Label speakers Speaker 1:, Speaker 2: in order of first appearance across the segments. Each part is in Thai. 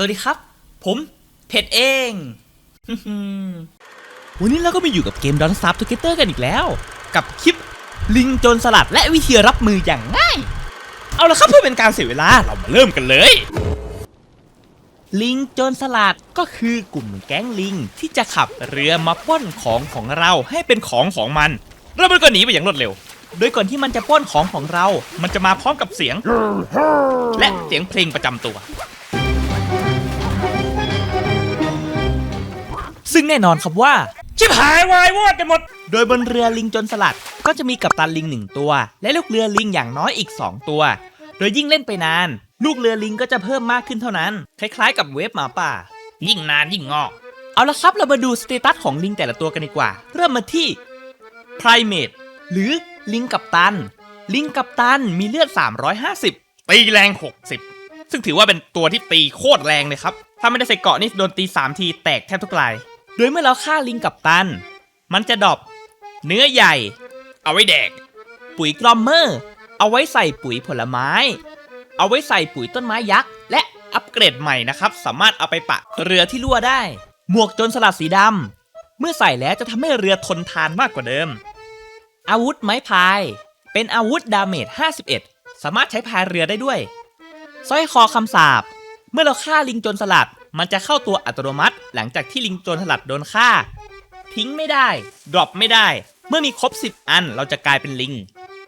Speaker 1: สวัสดีครับ ผมเพชรเอง วันนี้เราก็มาอยู่กับเกม Don't Starve Together กันอีกแล้ว กับคลิปลิงโจรสลัดและวิธีรับมืออย่างง่าย เอาละครับเพื่อเป็นการเสียเวลาเรามาเริ่มกันเลย ลิงโจรสลัดก็คือกลุ่มแก๊งลิงที่จะขับเรือมาปล้นของของเราให้เป็นของของมัน แล้วมันก็หนีไปอย่างรวดเร็วโดยก่อนที่มันจะปล้นของของเรา มันจะมาพร้อมกับเสียง และเสียงเพลงประจำตัว ซึ่งแน่นอนครับว่า ชิบหายวายวอดกันหมด โดยบนเรือลิงจนสลัด ก็จะมีกัปตันลิงหนึ่งตัว และลูกเรือลิงอย่างน้อยอีก 2 ตัว โดยยิ่งเล่นไปนาน ลูกเรือลิงก็จะเพิ่มมากขึ้นเท่านั้น คล้ายๆ กับเวฟหมาป่า ยิ่งนานยิ่งงอก เอาละครับเรามาดูสเตตัสของลิงแต่ละตัวกันดีกว่า เริ่มมาที่ Primate หรือลิงกัปตัน ลิงกัปตันมีเลือด 350 ตีแรง 60 ซึ่งถือว่าเป็นตัวที่ตีโคตรแรงเลยครับ ถ้าไม่ได้ใส่เกราะนี่โดนตี 3 ทีแตกแทบทุกราย โดยเมื่อเราฆ่าลิงกัปตัน มันจะดรอปเนื้อใหญ่ เอาไว้แดก ปุ๋ยกรอมเมอร์ เอาไว้ใส่ปุ๋ยผลไม้ เอาไว้ใส่ปุ๋ยต้นไม้ยักษ์ และอัปเกรดใหม่นะครับ สามารถเอาไปปะเรือที่รั่วได้ หมวกจรสลัดสีดำ เมื่อใส่แล้วจะทำให้เรือทนทานมากกว่าเดิม อาวุธไม้พาย เป็นอาวุธดาเมจ 51 สามารถใช้พายเรือได้ด้วยสร้อยคอคำสาปเมื่อเราฆ่าลิงจรสลัด มันจะเข้าตัวอัตโนมัติ หลังจากที่ลิงโจรสลัดโดนฆ่า ทิ้งไม่ได้ดรอปไม่ได้ เมื่อมีครบ 10 อันเราจะกลายเป็นลิง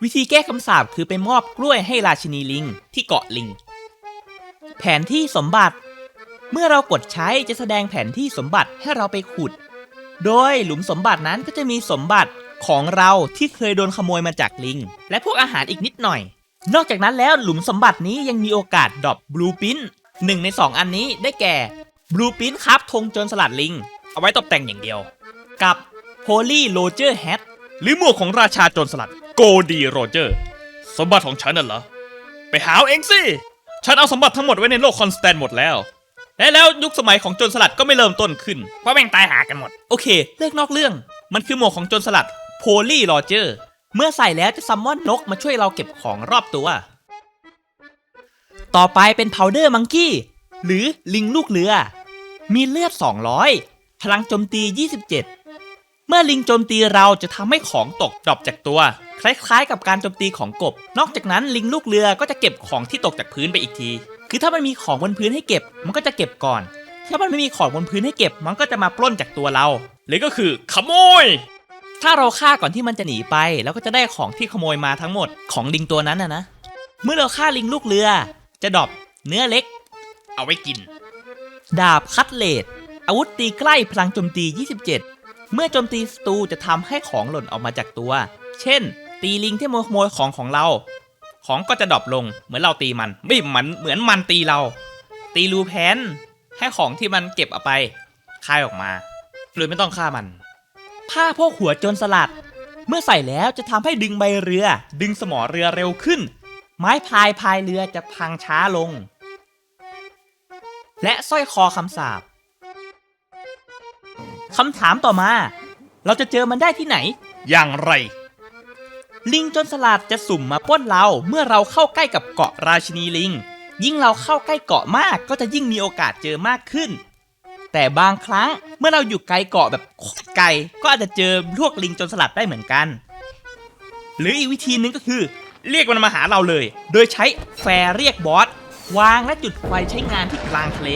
Speaker 1: วิธีแก้คำสาปคือไปมอบกล้วยให้ราชินีลิงที่เกาะลิง แผนที่สมบัติ เมื่อเรากดใช้จะแสดงแผนที่สมบัติให้เราไปขุด โดยหลุมสมบัตินั้นก็จะมีสมบัติของเราที่เคยโดนขโมยมาจากลิง และพวกอาหารอีกนิดหน่อย นอกจากนั้นแล้วหลุมสมบัตินี้ยังมีโอกาสดรอปบลูปินหนึ่งใน 2 อันนี้ได้แก่ บลูปินครับธงโจรสลัดลิง เอาไว้ตกแต่งอย่างเดียว กับโพลีโรเจอร์แฮทหรือหมวกของราชาโจรสลัดโกดีโรเจอร์ สมบัติของฉันน่ะเหรอ ไปหาเองสิ ฉันเอาสมบัติทั้งหมดไว้ในโลกคอนสแตนหมดแล้ว และแล้วยุคสมัยของโจรสลัดก็ไม่เริ่มต้นขึ้น เพราะแม่งตายหากันหมด โอเค เลิกนอกเรื่อง มันคือหมวกของโจรสลัดโพลีโรเจอร์ เมื่อใส่แล้วจะซัมมอนนกมาช่วยเราเก็บของรอบตัว ต่อไปเป็น Powder Monkey หรือลิงลูกเรือ มีเลือด 200 พลังโจมตี 27 เมื่อลิงโจมตีเราจะทำให้ของตกดรอปจากตัว คล้ายๆ กับการโจมตีของกบ นอกจากนั้นลิงลูกเรือก็จะเก็บของที่ตกจากพื้นไปอีกที คือถ้ามันมีของบนพื้นให้เก็บ มันก็จะเก็บก่อน ถ้ามันไม่มีของบนพื้นให้เก็บ มันก็จะมาปล้นจากตัวเรา หรือก็คือขโมย ถ้าเราฆ่าก่อนที่มันจะหนีไป แล้วก็จะได้ของที่ขโมยมาทั้งหมดของลิงตัวนั้นนะนะ เมื่อเราฆ่าลิงลูกเรือ จะดรอปเนื้อเล็ก เอาไว้กิน ดาบคัตเลดอาวุธตีใกล้พลังโจมตี 27 เมื่อโจมตีศัตรูจะทำให้ของหล่นออกมาจากตัว เช่น ตีลิงที่มาขโมยของของเรา ของก็จะดรอปลงเหมือนเราตีมัน ไม่เหมือนเหมือนมันตีเรา ตีรูแพนให้ของที่มันเก็บเอาไปคายออกมาโดยไม่ต้องฆ่ามัน ผ้าโพกหัวโจรสลัด เมื่อใส่แล้วจะทำให้ดึงใบเรือ ดึงสมอเรือเร็วขึ้น ไม้พายพายเรือจะพังช้าลง และสร้อยคอคำสาปคำถามต่อมา เราจะเจอมันได้ที่ไหน อย่างไร ลิงจนสลัดจะสุ่มมาป้นเราเมื่อเราเข้าใกล้กับเกาะราชินีลิง ยิ่งเราเข้าใกล้เกาะมากก็จะยิ่งมีโอกาสเจอมากขึ้น แต่บางครั้งเมื่อเราอยู่ไกลเกาะแบบโคตรไกลก็อาจจะเจอพวกลิงจนสลัดได้เหมือนกัน หรืออีกวิธีหนึงก็คือ เรียกมันมาหาเราเลย โดยใช้แฟร์เรียกบอส วางและจุดไฟใช้งานที่กลางทะเล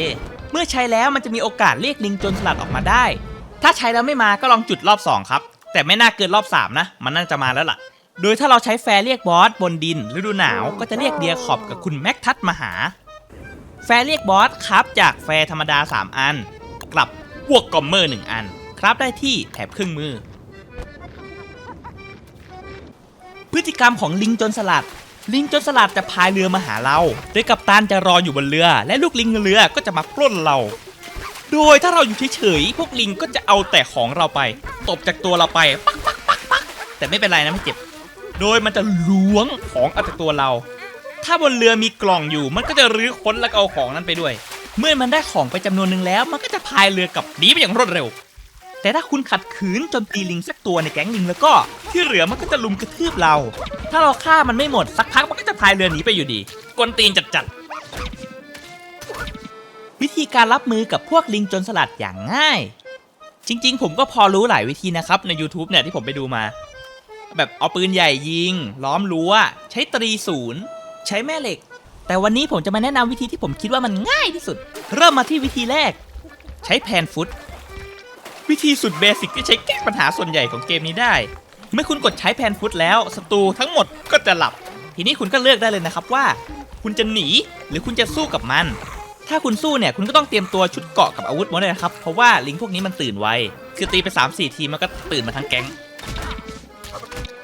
Speaker 1: เมื่อใช้แล้วมันจะมีโอกาสเรียกลิงจนสลัดออกมาได้ ถ้าใช้แล้วไม่มาก็ลองจุดรอบ 2 ครับ แต่ไม่น่าเกินรอบ 3 นะ มันน่าจะมาแล้วล่ะ โดยถ้าเราใช้แฟร์เรียกบอสบนดินฤดูหนาวก็จะเรียกเดียขอบกับคุณแม็กทัศมาหา แฟร์เรียกบอสครับจากแฟร์ธรรมดา 3 อัน กลับพวกกอมเมอร์ 1 อัน ครับได้ที่แถบครื่งมือ พฤติกรรมของลิงจนสลัด ลิงจนสลัดจะพายเรือมาหาเรา โดยกัปตันจะรออยู่บนเรือ และลูกลิงเรือก็จะมาปล้นเรา โดยถ้าเราอยู่เฉยๆพวกลิงก็จะเอาแต่ของเราไป ตบจากตัวเราไปปักปักปักปักแต่ไม่เป็นไรนะไม่เจ็บ โดยมันจะล้วงของเอาจากตัวเรา ถ้าบนเรือมีกล่องอยู่ มันก็จะรื้อค้นแล้วเอาของนั้นไปด้วย เมื่อมันได้ของไปจำนวนหนึ่งแล้ว มันก็จะพายเรือกลับหนีไปอย่างรวดเร็ว แต่ถ้าคุณขัดขืนจนตีลิงสักตัวในแก๊งลิงแล้วก็ที่เหลือมันก็จะลุมกระทืบเรา ถ้าเราฆ่ามันไม่หมดสักพักมันก็จะพายเรือหนีไปอยู่ดี กวนตีนจัดๆ วิธีการรับมือกับพวกลิงจนสลัดอย่างง่าย จริง ๆ ผมก็พอรู้หลายวิธีนะครับใน YouTube เนี่ยที่ผมไปดูมา แบบเอาปืนใหญ่ยิง ล้อมรั้ว ใช้ตรีศูนย์ใช้แม่เหล็ก แต่วันนี้ผมจะมาแนะนำวิธีที่ผมคิดว่ามันง่ายที่สุด เริ่มมาที่วิธีแรก ใช้แพนฟุต วิธีสุดเบสิกที่ใช้แก้ปัญหาส่วนใหญ่ของเกมนี้ได้ เมื่อคุณกดใช้แพนฟุตแล้วศัตรูทั้งหมดก็จะหลับ ทีนี้คุณก็เลือกได้เลยนะครับว่า คุณจะหนีหรือคุณจะสู้กับมัน ถ้าคุณสู้เนี่ยคุณก็ต้องเตรียมตัวชุดเกราะกับอาวุธมดเลยนะครับ เพราะว่าลิงพวกนี้มันตื่นไว คือตีไป 3-4 ทีมันก็ตื่นมาทั้งแก๊ง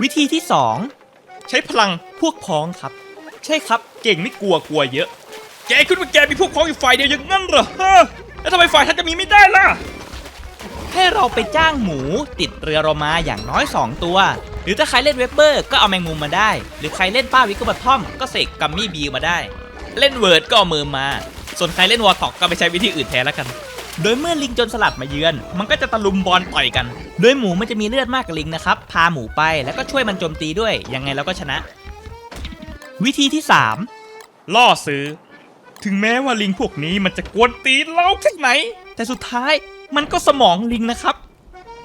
Speaker 1: วิธีที่ 2 ใช้พลังพวกพ้องครับ ใช่ครับเก่งไม่กลัวกลัวเยอะ แกคิดว่าแกมีพวกพ้องอยู่ฝ่ายเดียวอย่างนั้นเหรอฮะแล้วทำไมฝ่ายท่านจะมีไม่ได้ล่ะ ให้เราไปจ้างหมูติดเรือเรามาอย่างน้อย 2 ตัว หรือถ้าใครเล่นเวบเบอร์ก็เอาแมงมุมมาได้ หรือใครเล่นป้าวิกกบัตทอมก็เสกกัมมี่บีมาได้ เล่นเวิร์ดก็เอามือมา ส่วนใครเล่นวอร์ท็อกก็ไปใช้วิธีอื่นแทนแล้วกัน โดยเมื่อลิงจนสลัดมาเยือน มันก็จะตะลุมบอลต่อยกัน โดยหมูมันจะมีเลือดมากกว่าลิงนะครับ พาหมูไปแล้วก็ช่วยมันโจมตีด้วย ยังไงเราก็ชนะ วิธีที่ 3 ล่อซื้อ ถึงแม้ว่าลิงพวกนี้มันจะกวนตีนเราแค่ไหน แต่สุดท้าย มันก็สมองลิงนะครับ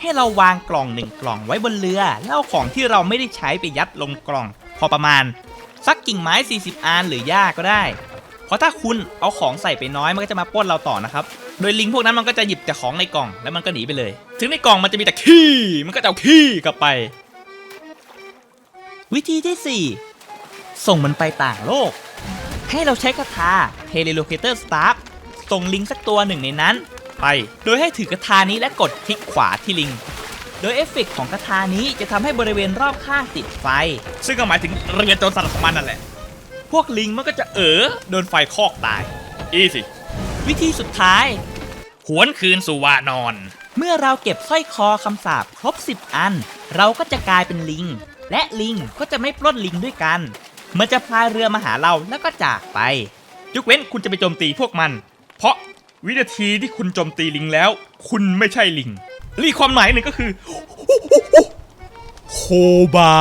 Speaker 1: ให้เราวางกล่องหนึ่งกล่องไว้บนเรือแล้วเอาของที่เราไม่ได้ใช้ไปยัดลงกล่อง พอประมาณ สักกิ่งไม้ 40 อันหรือหญ้าก็ได้ เพราะถ้าคุณเอาของใส่ไปน้อยมันก็จะมาป้นเราต่อนะครับ โดยลิงพวกนั้นมันก็จะหยิบแต่ของในกล่องแล้วมันก็หนีไปเลย ถึงในกล่องมันจะมีแต่ขี้มันก็จะเอาขี้กลับไป วิธีที่ 4 ส่งมันไปต่างโลก ให้เราใช้คาถา Telelocator Staff ส่งลิงสักตัวหนึ่งในนั้น ไป โดยให้ถือกระทานี้และกดคลิกขวาที่ลิง โดยเอฟเฟกต์ของกระทานี้จะทำให้บริเวณรอบข้างติดไฟ ซึ่งก็หมายถึงเรือโจรสลัดของมันนั่นแหละ พวกลิงมันก็จะเออโดนไฟคอกตาย อีสิ วิธีสุดท้าย หวนคืนสู่วานอน เมื่อเราเก็บสร้อยคอคำสาปครบ 10 อัน เราก็จะกลายเป็นลิง และลิงก็จะไม่ปล้นลิงด้วยกัน มันจะพายเรือมาหาเราแล้วก็จากไปยกเว้นคุณจะไปโจมตีพวกมัน เพราะ วินาทีที่คุณโจมตีลิงแล้ว คุณไม่ใช่ลิงรีความหมายหนึ่งก็คือโคบา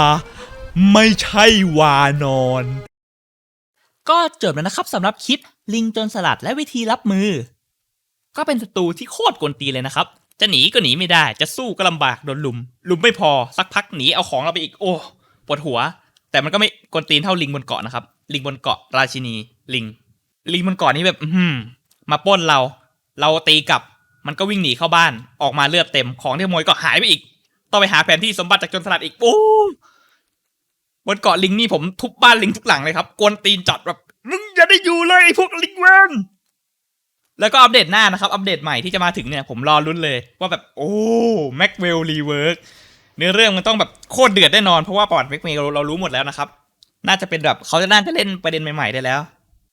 Speaker 1: ไม่ใช่วานอน ก็จบแล้วนะครับสำหรับคลิปลิงจนสลัดและวิธีรับมือ ก็เป็นศัตรูที่โคตรกวนตีเลยนะครับ จะหนีก็หนีไม่ได้ จะสู้ก็ลำบากโดนลุม ลุมไม่พอสักพักหนีเอาของเราไปอีก โอ้ปวดหัว แต่มันก็ไม่กวนตีนเท่าลิงบนเกาะนะครับ ลิงบนเกาะราชินี ลิง ลิงบนเกาะนี้แบบ อื้อหือ มาป้นเรา เราตีกลับ มันก็วิ่งหนีเข้าบ้าน ออกมาเลือดเต็ม ของที่ขโมยก็หายไปอีก ต้องไปหาแผนที่สมบัติจากจนสลัดอีกโอ้บนเกาะลิงนี่ผมทุบบ้านลิงทุกหลังเลยครับ กวนตีนจัดแบบมึงอย่าได้อยู่เลยไอ้พวกลิงเวนแล้วก็อัปเดตหน้านะครับ อัปเดตใหม่ที่จะมาถึงเนี่ย ผมรอลุ้นเลย ว่าแบบ โอ้แม็กเวลรีเวิร์กเนื้อเรื่องมันต้องแบบโคตรเดือดแน่นอน เพราะว่าประวัติแม็กเวลเรารู้หมดแล้วนะครับ น่าจะเป็นแบบเขาจะน่าจะเล่นประเด็นใหม่ๆได้แล้ว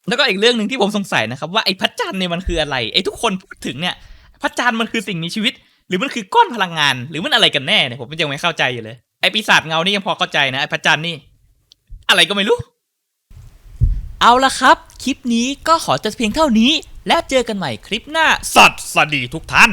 Speaker 1: แล้วก็อีกเรื่องหนึ่งที่ผมสงสัยนะครับว่าไอ้พระจันทร์เนี่ยมันคืออะไรไอ้ทุกคนพูดถึงเนี่ยพระจันทร์มันคือสิ่งมีชีวิต หรือมันคือก้อนพลังงาน หรือมันอะไรกันแน่เนี่ยผมยังไม่เข้าใจอยู่เลยไอ้ปีศาจเงานี่ยังพอเข้าใจนะไอ้พระจันทร์นี่ อะไรก็ไม่รู้ เอาละครับ คลิปนี้ก็ขอจบเพียงเท่านี้ แล้วเจอกันใหม่คลิปหน้าสัตว์สดีทุกท่าน